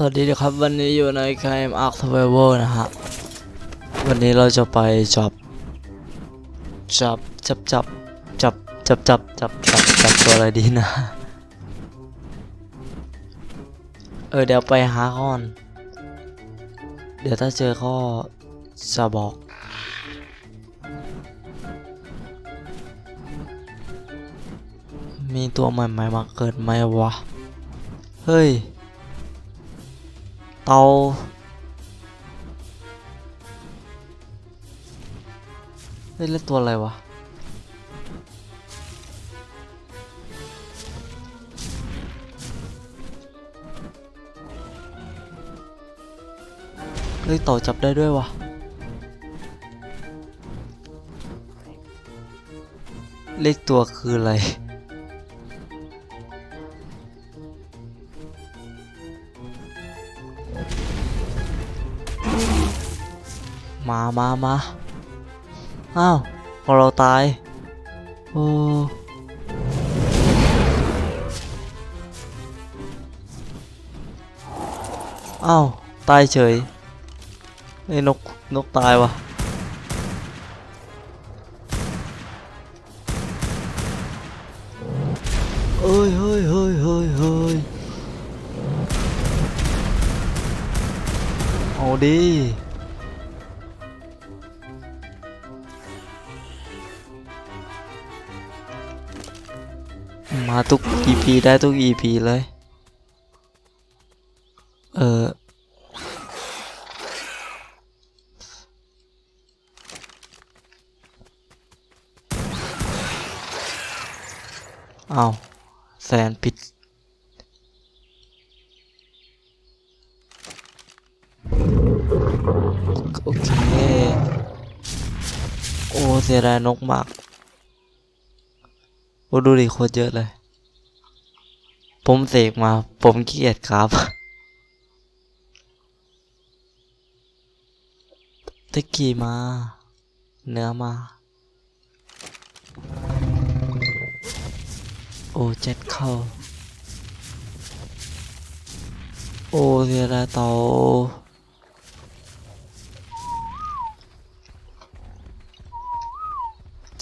สวัสดีครับวันนี้อยู่ในเกม Ark Survival นะฮะ วันนี้เราจะไปจับ จับจับจับจับจับจับจับจับจับตัวอะไรดีนะ เออเดี๋ยวไปหาก่อน เดี๋ยวถ้าเจอก็จะบอก มีตัวใหม่ๆมาเกิดไหมวะ เฮ้ย เตาเฮ้ยแล้วตัวอะไรวะ เฮ้ยเต่าจับได้ด้วยวะเลขตัวคืออะไร มามามาอ้าวพอเราตาย โอ้อ้าวตายเฉยไอ้นกนกตายวะเอ้ยเฮ้ยเฮ้ยเฮ้ยเฮ้ยเอาดิ มาทุก EP ได้ทุก EP เลย เออเอาแสนปิดโอเคโอ้เสียดายนกมาก โอ้ดูดิโคตรเยอะเลย ผมเสกมา ผมขี้เกียจครับ ตะกี้มา เนื้อมา โอ้เจ็ดเข้า โอ้เสียดายเตา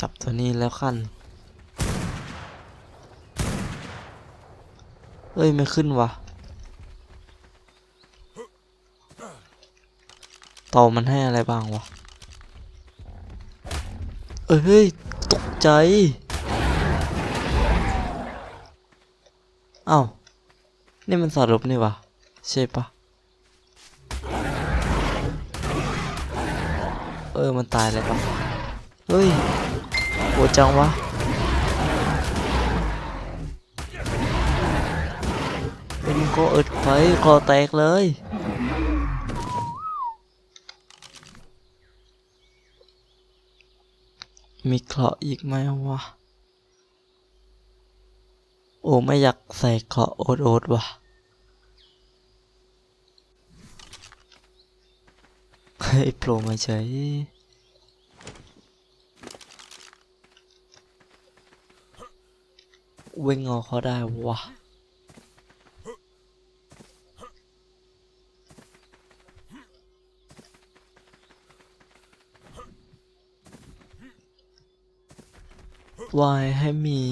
จับตัวนี้แล้วกัน เอ้ย ไม่ขึ้นวะต่ามันให้อะไรบ้างวะ เอ้ยเฮ้ยตกใจเอ้านี่มันสรุปนี่วะใช่ปะเออ มันตายเลยปะเฮ้ยโหดจังวะ ก็อึดไปคอแตกเลย มีเคราะห์อีกไหมวะ โอ้ไม่อยากใส่เคราะห์โอดโอดวะเฮ้ยโผล่มาเฉยวิ่งเอาเขาได้วะ วายให้หมี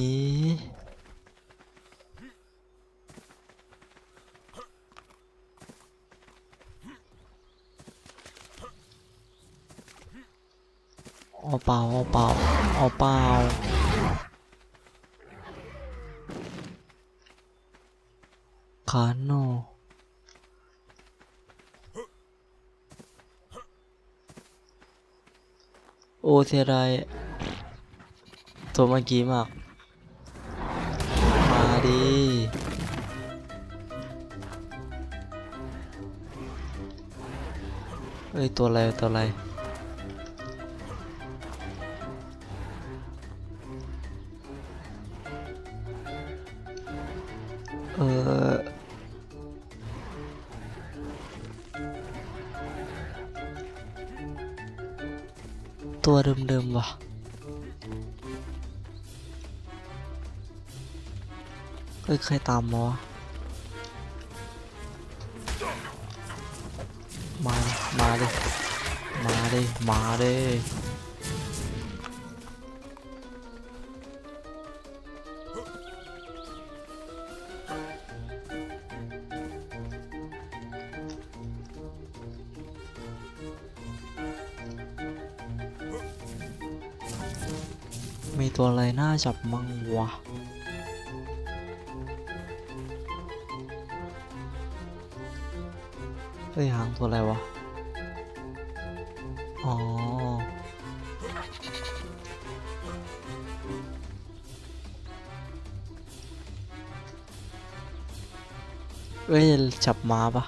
เอาเปล่าเอาเปล่าเอาเปล่าคาโนโอเสียดาย ตัวเมื่อกี้มาก มาดิเอ้ย ตัวอะไร ตัวอะไร เออตัวเดิมๆว่ะ เอ้ยใครตามมามา มาเดิมาเดิมาเดิมีตัวอะไรน่าจับมั่งวะ เฮ้ยหางตัวอะไรวะ อ๋อ เอ้ยจับมาปะ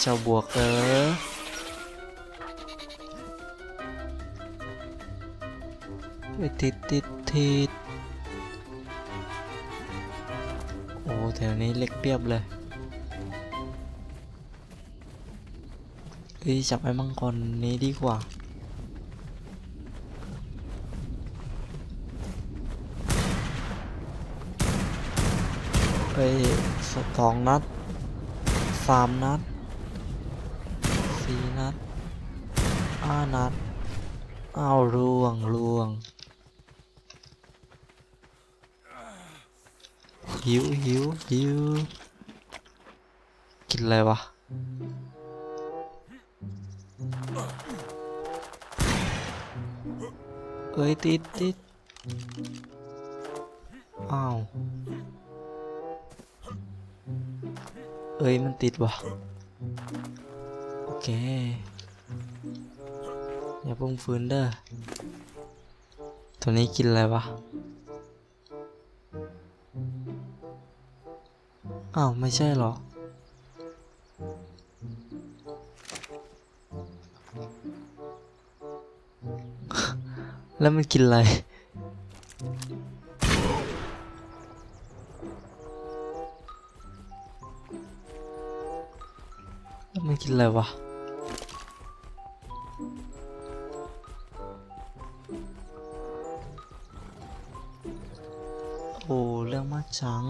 เจ้าบวกเออ ไปติดติดติดโอ้แถวนี้เล็กเปียบเลยเฮ้ยจับไอ้มังกรนี้ดีกว่าเฮ้ยสองนัดสามนัดสี่นัดห้านัด อ้าวล่วงล่วง หิวหิวหิวกินอะไรวะเอ้ยติดติดอ้าวเอ้ยมันติดวะโอเคอย่าเพุ่งฟื้นเด้อตัวนี้กินอะไรวะ อ้าว ไม่ใช่หรอ แล้วมันกินอะไร แล้วมันกินอะไรวะโอ้เรื่องมากจัง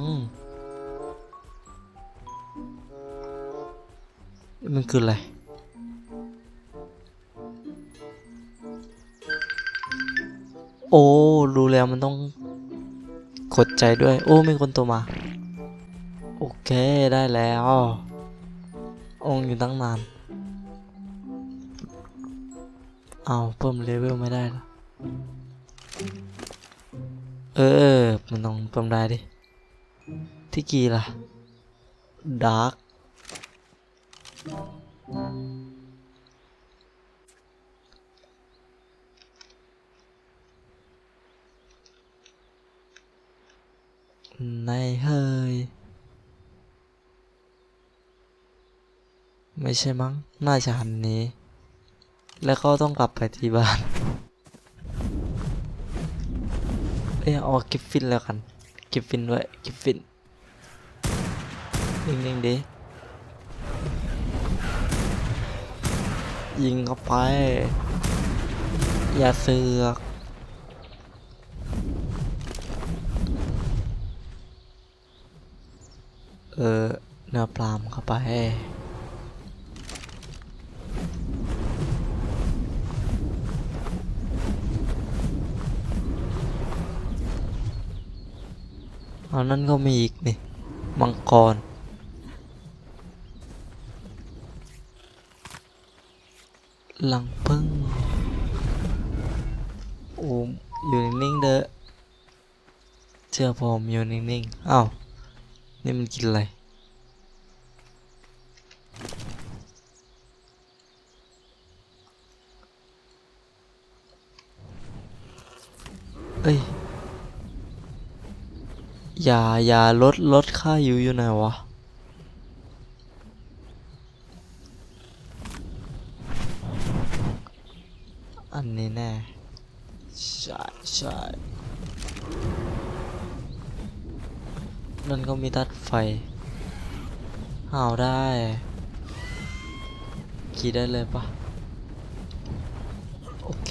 มันคืออะไรโอ้รู้แล้วมันต้องกดใจด้วย โอ้มีคนโทรมา โอเคได้แล้ว องอยู่ตั้งนาน เอาเพิ่มเลเวลไม่ได้เหรอเออ มันต้องเพิ่มได้ดิ ที่กี่ล่ะดาร์ก ในเฮ้ย ไม่ใช่มั้ง น่าจะหันนี้ แล้วก็ต้องกลับไปที่บ้าน เอ้ยเอากิฟฟินแล้วกัน กิฟฟินด้วยกิฟฟิน นิ่งๆดิ ยิงเข้าไป อย่าเสือกเออเนื้อปลามเข้าไปอันนั้นก็มีอีกนี่ มังกร หลังพึ่งโอ้อยู่นิ่งๆเด้อเชื่อผมอยู่นิ่งๆอ้าวนี่มันกินอะไรเอ้ยอย่าอย่าลดลดค่าอยู่อยู่ไหนวะ นนี้แน่ใช่ใช่นั่นก็มีตัดไฟเอาได้ขี่ได้เลยปะโอเค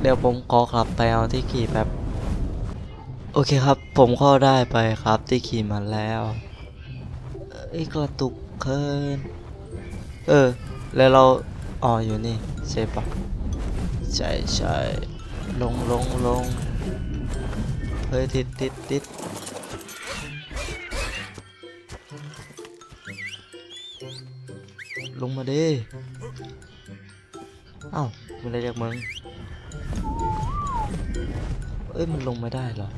เดี๋ยวผมขอกลับไปเอาที่ขี่แบบโอเคครับ ผมก็ได้ไปครับที่ขี่มาแล้วไอ้กระตุก เกินเออ แล้วเรา อ๋อ อยู่นี่ใช่ปะใช่ใช่ลงลงลงเฮ้ย ติดติดติดลงมาดิเอ้ามันอะไรจากมึงเอ้ย มันลงไม่ได้เหรอ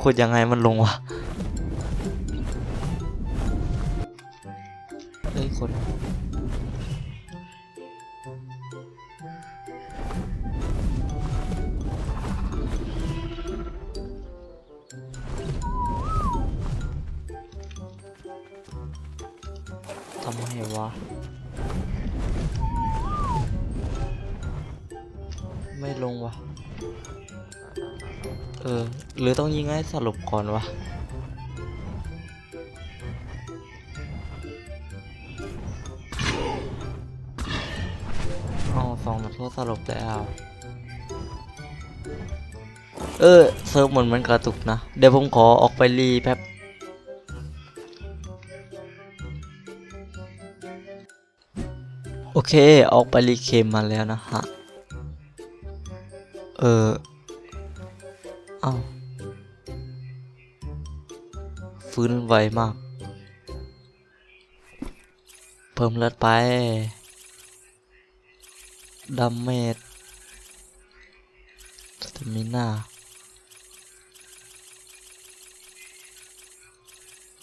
ขุดยังไงมันลงวะเฮ้ยคนทำไมวะ ไม่ลงวะ เออ หรือต้องยิงให้สรุปก่อนวะอ๋อสองนัดก็สรุปแล้วเออ เซิร์ฟเหมือนมันกระตุกนะ เดี๋ยวผมขอออกไปรีแป๊บโอเค ออกไปรีเคมมาแล้วนะฮะ เออ อ้าฟื้นไวมาก เพิ่มเลือดไปดาเมจสเตมิน่า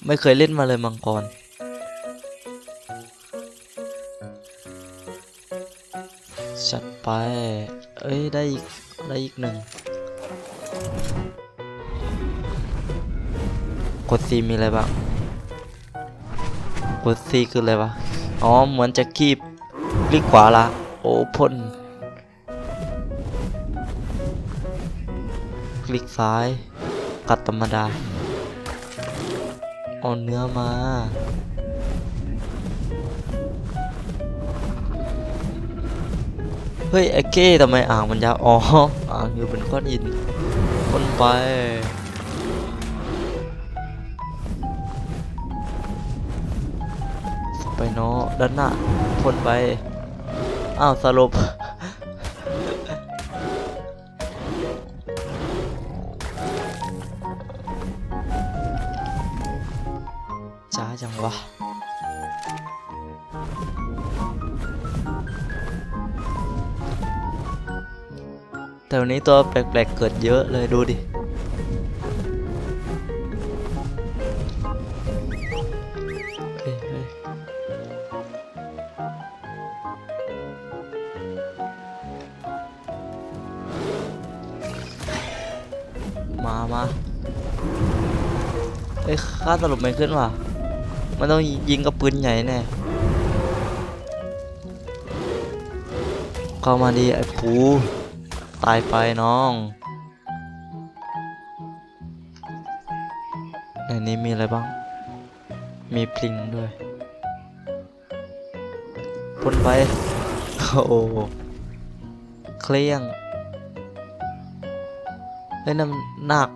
ไม่เคยเล่นมาเลยมังกรจัดไป เอ้ย ได้อีก ได้อีกหนึ่ง กด C มีอะไรบ้างกด C คืออะไรวะ อ๋อ เหมือนจะคีบคลิกขวาละ โอ้พ่นคลิกซ้าย กัดธรรมดา เอาเนื้อมาเฮ้ยไอ้เก้ทำไมอ่างมันยาวอ๋อ อ่างอยู่บนก้อนหิน นไป ไปเนาะด้านหน้าพ่นไป อ้าวสลบ นี้ตัวแปลกๆเกิดเยอะเลยดูดิมามาเอ้ยค่าสรุปไม่ขึ้นว่ะ มันต้องยิงกับปืนใหญ่แน่เข้ามาดีไอ้ปู ตายไปน้อง ในนี้มีอะไรบ้าง มีพลิงด้วยพ่นไป โอ้เคลี้ยงเฮ้ยนั่นมันนาค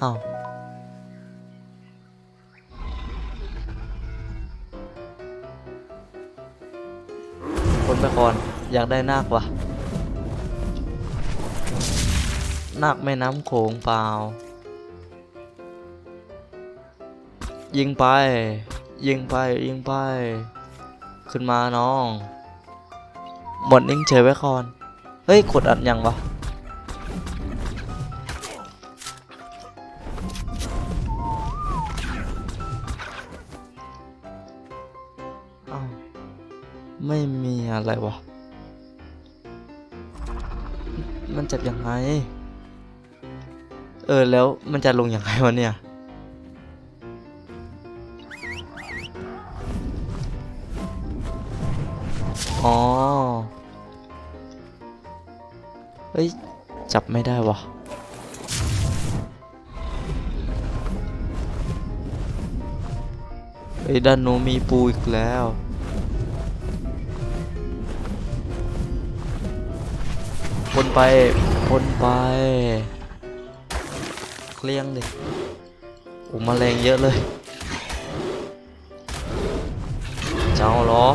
อ้าวพ่นไปก่อน อยากได้นาคว่ะ นาคแม่น้ำโขงเปล่า ยิงไป ยิงไป ยิงไป ขึ้นมาน้อง หมดนิ่งเฉยไว้ก่อน เฮ้ยกดอัดยังวะไม่มีอะไรวะ มันจับยังไง เออแล้วมันจะลงอยังไงวะเนี่ย อ๋อ เฮ้ย จับไม่ได้วะเฮ้ยด้านโน้มีปูอีกแล้วพ่นไปพ่นไป เคลี้ยงดิโอ้แมลงเยอะเลย เจ้าหรอ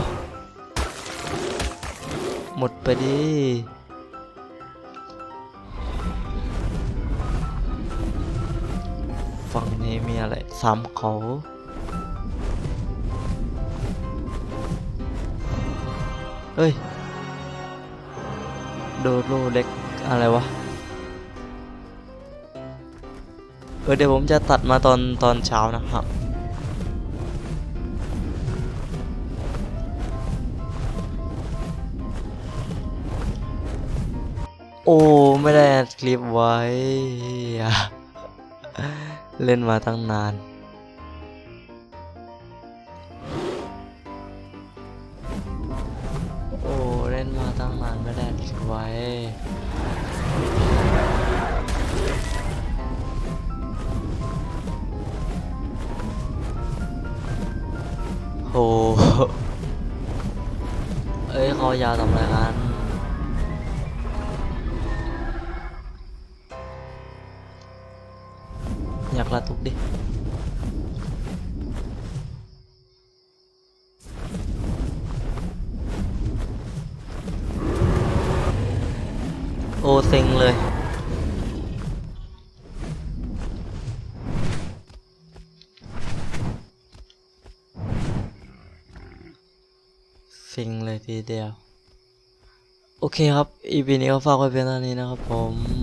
หมดไปดิฝั่งนี้มีอะไรซ้ำเขาเฮ้ย โดโลเล็กอะไรวะ เออเดี๋ยวผมจะตัดมาตอนตอนเช้านะครับโอ้ ไม่ได้อัดคลิปไว้ เล่นมาตั้งนาน โหเอ้ยเขายาวทำอะไรกันอยากละตุกดิโอเซ็งเลย EP เดียว โอเคครับอีพีนี้ก็ฝากไว้เพียงเท่านี้นะครับผม